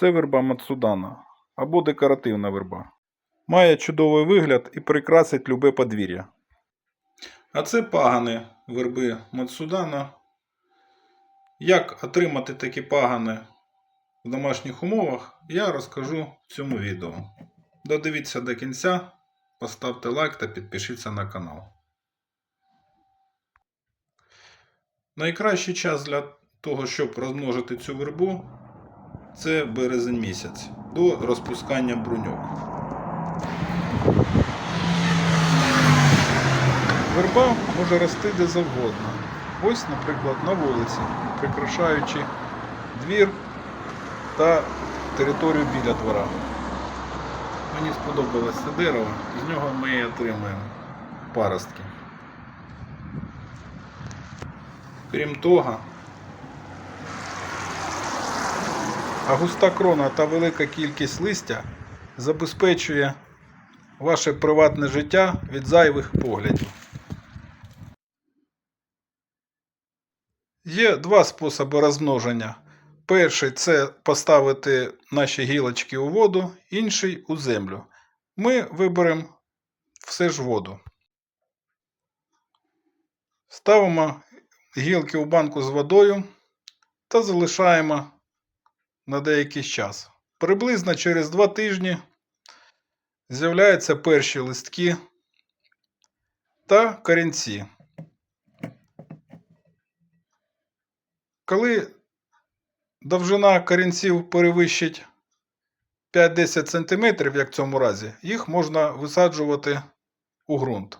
Це верба Мацудана або декоративна верба. Має чудовий вигляд і прикрасить любе подвір'я. А це пагани верби Мацудана. Як отримати такі пагани в домашніх умовах, я розкажу в цьому відео. Додивіться до кінця, поставте лайк та підпишіться на канал. Найкращий час для того, щоб розмножити цю вербу, це березень місяць до розпускання бруньок. Верба може рости де завгодно. Ось, наприклад, на вулиці, прикрашаючи двір та територію біля двора. Мені сподобалось це дерево, з нього ми отримаємо паростки. Крім того, а густа крона та велика кількість листя забезпечує ваше приватне життя від зайвих поглядів. Є два способи розмноження. Перший це поставити наші гілочки у воду, інший у землю. Ми виберемо все ж воду. Ставимо гілки у банку з водою та залишаємо на деякий час. Приблизно через 2 тижні з'являються перші листки та корінці. Коли довжина корінців перевищить 5-10 см, як в цьому разі, їх можна висаджувати у ґрунт.